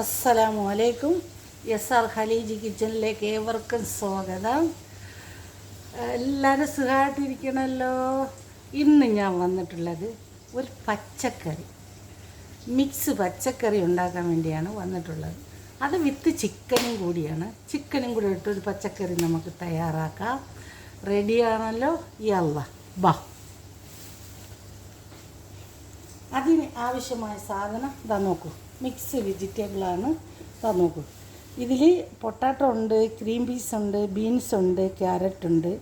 അസ്സലാമു അലൈക്കും S R Khaleeji കിച്ചണിലേക്ക് ഏവർക്കും സ്വാഗതം. എല്ലാവരും സുഖമായിട്ടിരിക്കണമല്ലോ ഇന്ന് ഞാൻ വന്നിട്ടുള്ളത് ഒരു പച്ചക്കറി മിക്സ് പച്ചക്കറി ഉണ്ടാക്കാൻ വേണ്ടിയാണ് വന്നിട്ടുള്ളത്. അത് വിത്ത് ചിക്കനും കൂടിയാണ്. ചിക്കനും കൂടി ഇട്ടൊരു പച്ചക്കറി നമുക്ക് തയ്യാറാക്കാം. റെഡിയാണല്ലോ യല്ല ബാ. അതിന് ആവശ്യമായ സാധനം ഇതാ നോക്കൂ. മിക്സ് വെജിറ്റബിളാണ് നോക്കൂ ഇതിൽ പൊട്ടാറ്റോ ഉണ്ട് ക്രീം പീസ് ഉണ്ട് ബീൻസ് ഉണ്ട് ക്യാരറ്റ് ഉണ്ട്.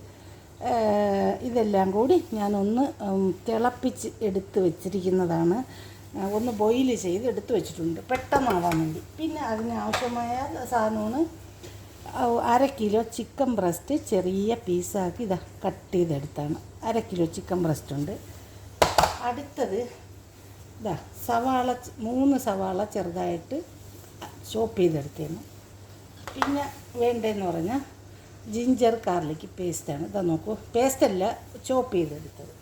ഇതെല്ലാം കൂടി ഞാനൊന്ന് തിളപ്പിച്ച് എടുത്ത് വെച്ചിരിക്കുന്നതാണ്. ഒന്ന് ബോയിൽ ചെയ്ത് എടുത്ത് വെച്ചിട്ടുണ്ട്. പെട്ടെന്നാവാൻ വേണ്ടി. പിന്നെ അതിന് ആവശ്യമായ സാധനമാണ് അര കിലോ ചിക്കൻ ബ്രസ്റ്റ് ചെറിയ പീസാക്കി ഇതാ കട്ട് ചെയ്തെടുത്താണ്. അര കിലോ ചിക്കൻ ബ്രസ്റ്റ് ഉണ്ട്. അടുത്തത് ഇതാ സവാള മൂന്ന് സവാള ചെറുതായിട്ട് ചോപ്പ് ചെയ്തെടുത്തേന്. പിന്നെ വേണ്ടതെന്ന് പറഞ്ഞാൽ ജിഞ്ചർ ഗാർലിക് പേസ്റ്റാണ്. ഇതാ നോക്കൂ പേസ്റ്റല്ല ചോപ്പ് ചെയ്തെടുത്തത്.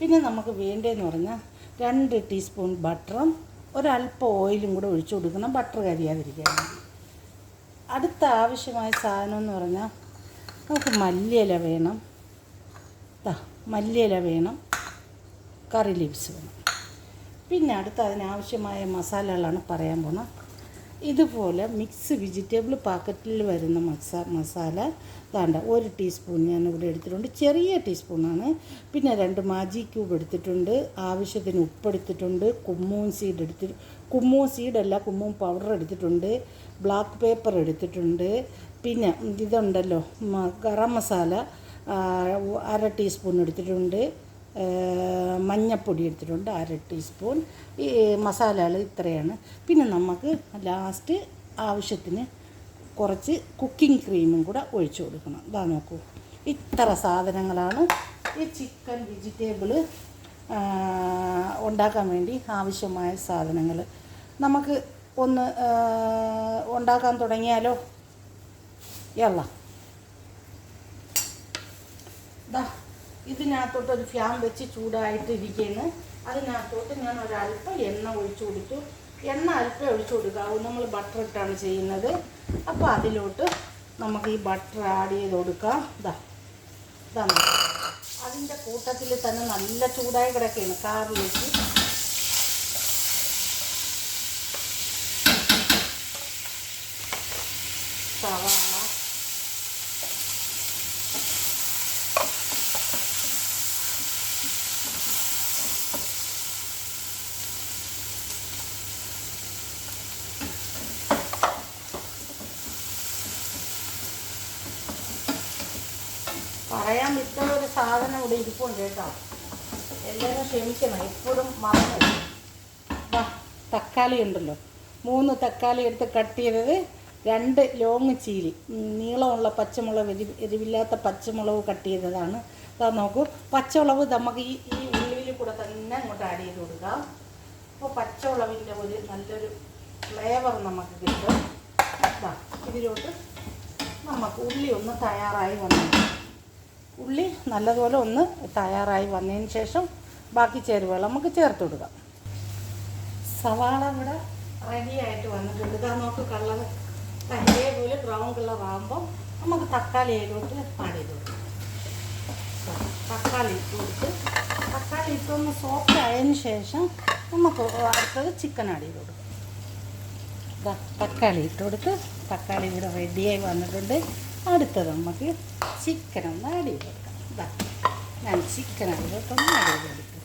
പിന്നെ നമുക്ക് വേണ്ടതെന്ന് പറഞ്ഞാൽ രണ്ട് ടീസ്പൂൺ ബട്ടറും ഒരല്പം ഓയിലും കൂടെ ഒഴിച്ചു കൊടുക്കണം. ബട്ടർ കരിയാതിരിക്കാൻ അടുത്ത ആവശ്യമായ സാധനം എന്ന് പറഞ്ഞാൽ നമുക്ക് മല്ലിയില വേണം. മല്ലിയില വേണം. കറി ലീവ്സ് വേണം. പിന്നെ അടുത്ത അതിനാവശ്യമായ മസാലകളാണ് പറയാൻ പോണത് ഇതുപോലെ മിക്സ് വെജിറ്റബിൾ പാക്കറ്റിൽ വരുന്ന മസാ മസാല താണ്ട ഒരു ടീസ്പൂൺ ഞാൻ ഇവിടെ എടുത്തിട്ടുണ്ട്. ചെറിയ ടീസ്പൂണാണ് പിന്നെ രണ്ട് മാജി ക്യൂബ് എടുത്തിട്ടുണ്ട്. ആവശ്യത്തിന് ഉപ്പ് എടുത്തിട്ടുണ്ട് കുമ്മൂൻ സീഡ് എടുത്തി കുമ്മൂൻ സീഡല്ല കുമ്മൂൻ പൗഡർ എടുത്തിട്ടുണ്ട്. ബ്ലാക്ക് പേപ്പർ എടുത്തിട്ടുണ്ട്. പിന്നെ ഇതുണ്ടല്ലോ ഗരം മസാല അര ടീസ്പൂൺ എടുത്തിട്ടുണ്ട്. മഞ്ഞപ്പൊടി എടുത്തിട്ടുണ്ട് അര ടീസ്പൂൺ. ഈ മസാലകൾ ഇത്രയാണ്. പിന്നെ നമുക്ക് ലാസ്റ്റ് ആവശ്യത്തിന് കുറച്ച് കുക്കിംഗ് ക്രീമും കൂടെ ഒഴിച്ചു കൊടുക്കണം. ഇതാ നോക്കൂ. ഇത്ര സാധനങ്ങളാണ് ഈ ചിക്കൻ വെജിറ്റബിൾ ഉണ്ടാക്കാൻ വേണ്ടി ആവശ്യമായ സാധനങ്ങൾ. നമുക്ക് ഒന്ന് ഉണ്ടാക്കാൻ തുടങ്ങിയാലോ? യല്ല. ഇതിനകത്തോട്ട് ഒരു ഫാൻ വെച്ച് ചൂടായിട്ട് ഇരിക്കുകയാണ് അതിനകത്തോട്ട് ഞാൻ ഒരല്പം എണ്ണ ഒഴിച്ചു കൊടുത്തു. എണ്ണ അല്പം ഒഴിച്ചു കൊടുക്കാവൂ. നമ്മൾ ബട്ടർ ഇട്ടാണ് ചെയ്യുന്നത്. അപ്പോൾ അതിലോട്ട് നമുക്ക് ഈ ബട്ടർ ആഡ് ചെയ്ത് കൊടുക്കാം. ഇതാ ഇതാ നോക്ക്. അതിന്റെ കൂട്ടത്തിൽ തന്നെ നല്ല ചൂടായി കിടക്കുകയാണ് കാറിലേക്ക്. സവാള പറയാൻ വിട്ട ഒരു സാധനം ഇവിടെ ഇരിപ്പുണ്ട് കേട്ടോ. എല്ലാവരും ക്ഷമിക്കണം എപ്പോഴും മറന്നു വാ തക്കാളി ഉണ്ടല്ലോ. മൂന്ന് തക്കാളി എടുത്ത് കട്ട് ചെയ്തത് രണ്ട് ലോങ് ചീലി നീളമുള്ള പച്ചമുളക് എരി എരിവില്ലാത്ത പച്ചമുളക് കട്ട് ചെയ്തതാണ്. അതാ നോക്കൂ പച്ചമുളക് നമുക്ക് ഈ ഈ ഉള്ളിൽ കൂടെ തന്നെ അങ്ങോട്ട് ആഡ് ചെയ്ത് കൊടുക്കാം. അപ്പോൾ പച്ചമുളകിന്റെ ഒരു നല്ലൊരു ഫ്ലേവർ നമുക്ക് കിട്ടും. ഇതിലോട്ട് നമുക്ക് ഉള്ളി ഒന്ന് തയ്യാറായി വന്നു. ഉള്ളി നല്ലതുപോലെ ഒന്ന് തയ്യാറായി വന്നതിന് ശേഷം ബാക്കി ചേരുവകൾ നമുക്ക് ചേർത്ത് കൊടുക്കാം. സവാള ഇവിടെ റെഡി ആയിട്ട് വന്നിട്ടുണ്ട്. ഇതാ നോക്ക് കളർ ഇതേപോലെ ബ്രൗൺ കളർ ആകുമ്പോൾ നമുക്ക് തക്കാളി അതിലോട്ട് ആഡ് ചെയ്ത് കൊടുക്കാം. തക്കാളി ഇട്ട് കൊടുത്ത് തക്കാളി ഇട്ടൊന്ന് സോഫ്റ്റ് ആയതിന് ശേഷം നമുക്ക് അടുത്തത് ചിക്കൻ ആഡ് ചെയ്ത് കൊടുക്കാം. തക്കാളി ഇട്ട് കൊടുത്ത് തക്കാളി ഇവിടെ റെഡിയായി വന്നിട്ടുണ്ട്. അടുത്തത് നമുക്ക് ചിക്കൻ അതിലോട്ടൊന്ന് ആഡ് ചെയ്ത് കൊടുക്കും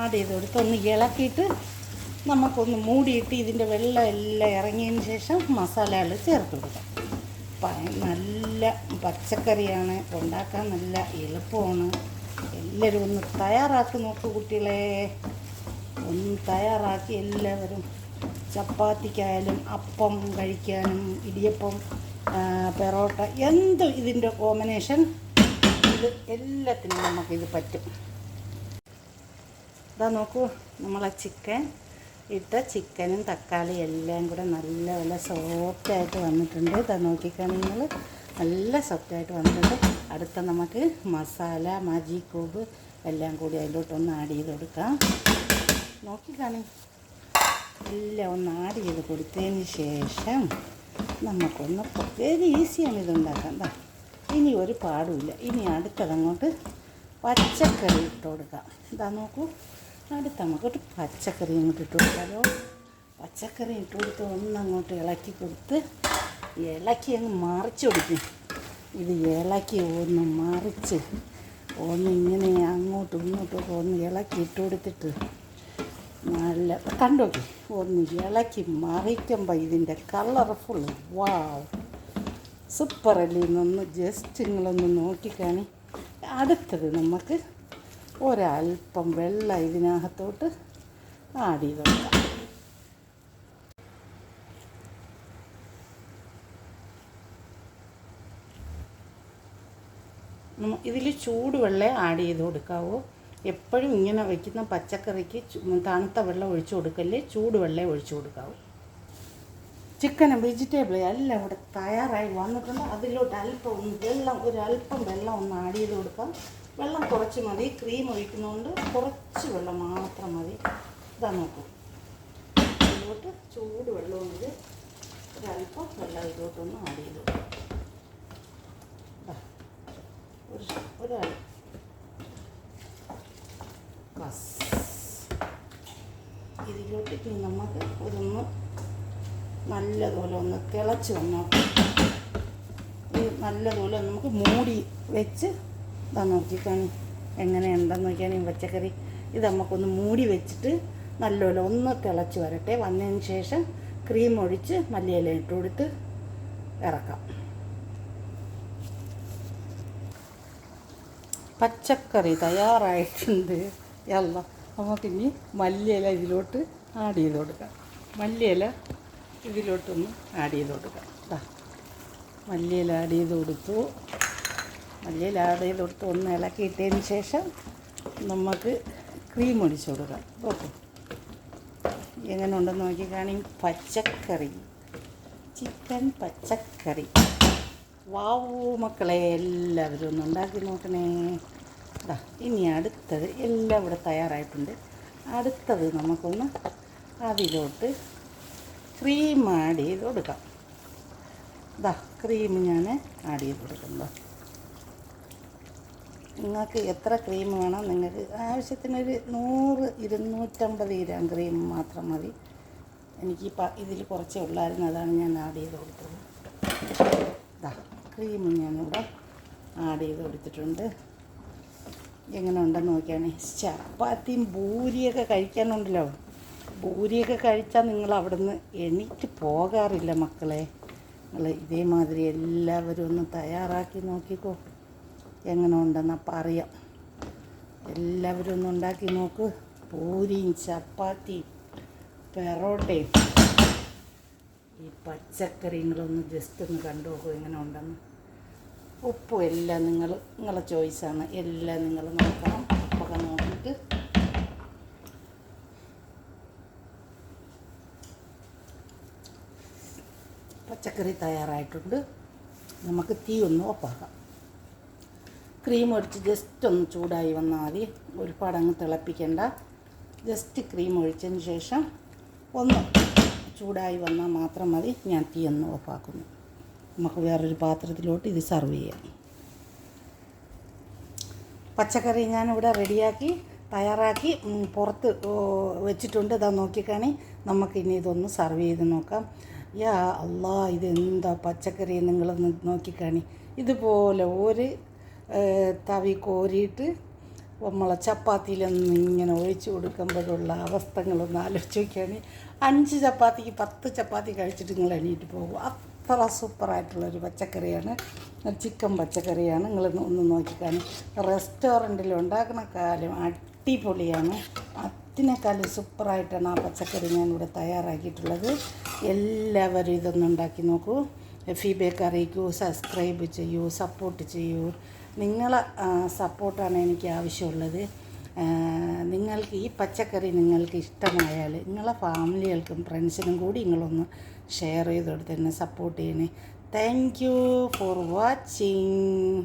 ആഡ് ചെയ്ത് കൊടുത്ത് ഒന്ന് ഇളക്കിയിട്ട് നമുക്കൊന്ന് മൂടിയിട്ട് ഇതിന്റെ വെള്ളം എല്ലാം ഇറങ്ങിയതിന് ശേഷം മസാലകൾ ചേർത്ത് കൊടുക്കാം. നല്ല പച്ചക്കറിയാണ് ഉണ്ടാക്കാൻ നല്ല എളുപ്പമാണ്. എല്ലാവരും ഒന്ന് തയ്യാറാക്കി നോക്കൂ കുട്ടികളെ. ഒന്ന് തയ്യാറാക്കി എല്ലാവരും ചപ്പാത്തിക്കായാലും അപ്പം കഴിക്കാനും ഇടിയപ്പം പെറോട്ട എന്ത് ഇതിന്റെ കോമ്പിനേഷൻ ഇത് എല്ലാത്തിനും നമുക്കിത് പറ്റും. ഇതാ നോക്കൂ നമ്മളെ ചിക്കൻ ഇട്ട ചിക്കനും തക്കാളി എല്ലാം കൂടെ നല്ലപോലെ സോഫ്റ്റായിട്ട് വന്നിട്ടുണ്ട്. ഇതാ നോക്കിക്കാണ് നിങ്ങൾ നല്ല സോഫ്റ്റായിട്ട് വന്നിട്ടുണ്ട്. അടുത്ത നമുക്ക് മസാല മജി കൂബ് എല്ലാം കൂടി അതിലോട്ടൊന്ന് ആഡ് ചെയ്ത് കൊടുക്കാം നോക്കിക്കാണേ. എല്ലാം ഒന്ന് ആഡ് ചെയ്ത് കൊടുത്തതിന് ശേഷം നമുക്കൊന്ന് വെരി ഈസിയാണ് ഇതുണ്ടാക്കാൻ? ദാ ഇനി ഒരു പാടുമില്ല. ഇനി അടുത്തതങ്ങോട്ട് പച്ചക്കറി ഇട്ട് കൊടുക്കാം. ഇതാ നോക്കൂ. അടുത്ത് നമുക്കൊരു പച്ചക്കറി അങ്ങോട്ട് ഇട്ട് കൊടുക്കാമല്ലോ പച്ചക്കറി ഇട്ട് കൊടുത്ത് ഒന്നങ്ങോട്ട് ഇളക്കി കൊടുത്ത് ഇളക്കി അങ്ങ് മറിച്ച് കൊടുക്കും. ഇത് ഇളക്കി ഒന്ന് മറിച്ച് ഒന്ന് ഇങ്ങനെ അങ്ങോട്ടും ഇങ്ങോട്ടും ഒന്ന് ഇളക്കി ഇട്ട് കൊടുത്തിട്ട് നല്ല കണ്ടോക്കി ഒന്ന് ഇളക്കി മറിക്കുമ്പോൾ ഇതിന്റെ കളർഫുൾ വാവ് സൂപ്പർ അല്ലേ? ഇന്നൊന്ന് ജസ്റ്റ് നിങ്ങളൊന്ന് നോക്കിക്കാണി. അടുത്തത് നമുക്ക് ഒരൽപ്പം വെള്ളം ഇതിനകത്തോട്ട് ചെയ്ത് കൊടുക്കാം ഇതിൽ ചൂടുവെള്ളേ ആഡ് ചെയ്ത് കൊടുക്കാവൂ. എപ്പോഴും ഇങ്ങനെ വയ്ക്കുന്ന പച്ചക്കറിക്ക് തണുത്ത വെള്ളം ഒഴിച്ചു കൊടുക്കല്ലേ? ചൂടുവെള്ളം ഒഴിച്ചു കൊടുക്കാവൂ. ചിക്കനും വെജിറ്റബിൾ എല്ലാം ഇവിടെ തയ്യാറായി വന്നിട്ടുണ്ട്. അതിലോട്ട് അല്പം വെള്ളം ഒരു അല്പം വെള്ളം ഒന്ന് ആഡ് ചെയ്ത് കൊടുക്കാം. വെള്ളം കുറച്ച് മതി. ക്രീം ഒഴിക്കുന്നതുകൊണ്ട് കുറച്ച് വെള്ളം മാത്രം മതി. ഇതാ നോക്കൂ. ഇതിലോട്ട് ചൂട് വെള്ളം ഇത് ഒരല്പം വെള്ളം ഇതിലോട്ടൊന്ന് ആഡ് ചെയ്ത് കൊടുക്കാം. ഒരു ഒരൽ ബസ് ഇതിലോട്ട് നമുക്ക് ഇതൊന്ന് നല്ലതുപോലെ ഒന്ന് തിളച്ച് ഇത് നല്ലതുപോലെ നമുക്ക് മൂടി വെച്ച് ഇതാ നോക്കിക്കാണി എങ്ങനെയുണ്ടെന്ന് നോക്കിയാൽ പച്ചക്കറി. ഇത് നമുക്കൊന്ന് മൂടി വെച്ചിട്ട് നല്ലപോലെ ഒന്ന് തിളച്ച് വരട്ടെ. വന്നതിന് ശേഷം ക്രീം ഒഴിച്ച് മല്ലിയില ഇട്ട് കൊടുത്ത് ഇറക്കാം. പച്ചക്കറി തയ്യാറായിട്ടുണ്ട്. അല്ല നമുക്കിനി മല്ലിയില ഇതിലോട്ട് ആഡ് ചെയ്ത് കൊടുക്കാം. മല്ലിയില ഇതിലോട്ടൊന്ന് ആഡ് ചെയ്ത് കൊടുക്കാം. ഇതാ മല്ലിയില ആഡ് ചെയ്ത് കൊടുത്തു. മല്ലിയില ആഡ് ചെയ്ത് കൊടുത്ത് ഒന്ന് ഇളക്കിയിട്ടതിന് ശേഷം നമുക്ക് ക്രീം ഒടിച്ചു കൊടുക്കാം. ഓക്കെ. എങ്ങനെ ഉണ്ടെന്ന് നോക്കി പച്ചക്കറി. ചിക്കൻ പച്ചക്കറി. വാവൂ മക്കളെ എല്ലാവരും ഒന്ന് ഉണ്ടാക്കി നോക്കണേ. ദാ ഇനി അടുത്തത് എല്ലാം ഇവിടെ തയ്യാറായിട്ടുണ്ട്. അടുത്തത് നമുക്കൊന്ന് അതിലോട്ട് ക്രീം ആഡ് ചെയ്ത് കൊടുക്കാം. ഇതാ ക്രീം ഞാൻ ആഡ് ചെയ്ത് കൊടുക്കുന്നു നിങ്ങൾക്ക് എത്ര ക്രീം വേണം നിങ്ങൾക്ക് ആവശ്യത്തിനൊരു നൂറ് ഇരുന്നൂറ്റമ്പത് ഗ്രാം ക്രീം മാത്രം മതി. എനിക്ക് ഇതിൽ കുറച്ചേ ഉള്ളായിരുന്നു അതാണ് ഞാൻ ആഡ് ചെയ്ത് കൊടുത്തത്. ഇതാ ക്രീം ഞാനിവിടെ ആഡ് ചെയ്ത് കൊടുത്തിട്ടുണ്ട്. എങ്ങനെ ഉണ്ടെന്ന് നോക്കിയാണ്. ചപ്പാത്തിയും ഭൂരിയൊക്കെ കഴിക്കാനുണ്ടല്ലോ. ഭൂരിയൊക്കെ കഴിച്ചാൽ നിങ്ങൾ അവിടുന്ന് എണീറ്റ് പോകാറില്ല മക്കളെ. നിങ്ങൾ ഇതേമാതിരി എല്ലാവരും ഒന്ന് തയ്യാറാക്കി നോക്കിക്കോ. എങ്ങനെ ഉണ്ടെന്ന് അപ്പം അറിയാം എല്ലാവരും ഒന്ന് ഉണ്ടാക്കി നോക്ക്. പൂരിയും ചപ്പാത്തിയും പെറോട്ടയും. ഈ പച്ചക്കറികളൊന്ന് ജസ്റ്റ് ഒന്ന് കണ്ടു നോക്കൂ എങ്ങനെ ഉണ്ടെന്ന് ഉപ്പും എല്ലാം നിങ്ങൾ നിങ്ങളുടെ ചോയ്സാണ് എല്ലാം നിങ്ങൾ നോക്കണം. ഉപ്പൊക്കെ നോക്കിയിട്ട്. പച്ചക്കറി തയ്യാറായിട്ടുണ്ട്. നമുക്ക് തീ ഒന്ന് ഒപ്പാക്കാം ക്രീം ഒഴിച്ച് ജസ്റ്റ് ഒന്ന് ചൂടായി വന്നാൽ മതി. ഒരുപാട് അങ്ങ് തിളപ്പിക്കേണ്ട. ജസ്റ്റ് ക്രീം ഒഴിച്ചതിന് ശേഷം ഒന്ന് ചൂടായി വന്നാൽ മാത്രം മതി. ഞാൻ തീ ഒന്ന് ഓഫാക്കുന്നു. നമുക്ക് വേറൊരു പാത്രത്തിലോട്ട് ഇത് സെർവ് ചെയ്യാം. പച്ചക്കറി ഞാനിവിടെ റെഡിയാക്കി തയ്യാറാക്കി പുറത്ത് വെച്ചിട്ടുണ്ട്. ഇതാ നോക്കിക്കാണി നമുക്കിനി ഇതൊന്ന് സെർവ് ചെയ്ത് നോക്കാം. യാ അല്ലാ എന്താ പച്ചക്കറി നിങ്ങളൊന്ന് നോക്കിക്കാണി. ഇതുപോലെ ഒരു തവി കോരിയിട്ട് നമ്മളെ ചപ്പാത്തിയിലൊന്നും ഇങ്ങനെ ഒഴിച്ചു കൊടുക്കുമ്പോഴുള്ള അവസ്ഥകളൊന്ന് നോക്കിയാണ് അഞ്ച് ചപ്പാത്തിക്ക് പത്ത് ചപ്പാത്തി കഴിച്ചിട്ട് നിങ്ങൾ എണീറ്റ് പോകും. അത്ര സൂപ്പറായിട്ടുള്ളൊരു പച്ചക്കറിയാണ്. ചിക്കൻ പച്ചക്കറിയാണ്. നിങ്ങൾ ഒന്ന് നോക്കിക്കാണി. റെസ്റ്റോറന്റിൽ ഉണ്ടാക്കുന്ന കാലം അടിപൊളിയാണ്. അതിനേക്കാളും സൂപ്പറായിട്ടാണ് ആ പച്ചക്കറി ഇവിടെ തയ്യാറാക്കിയിട്ടുള്ളത്. എല്ലാവരും ഇതൊന്നും ഉണ്ടാക്കി നോക്കൂ. ഫീഡ്ബാക്ക് അറിയിക്കൂ സബ്സ്ക്രൈബ് ചെയ്യൂ സപ്പോർട്ട് ചെയ്യൂ. നിങ്ങളെ സപ്പോർട്ടാണ് എനിക്ക് ആവശ്യമുള്ളത്. നിങ്ങൾക്ക് ഈ പച്ചക്കറി നിങ്ങൾക്ക് ഇഷ്ടമായാൽ നിങ്ങളെ ഫാമിലികൾക്കും ഫ്രണ്ട്സിനും കൂടി നിങ്ങളൊന്ന് ഷെയർ ചെയ്ത് കൊടുത്ത് എന്നെ സപ്പോർട്ട് ചെയ്യണേ. Thank you for watching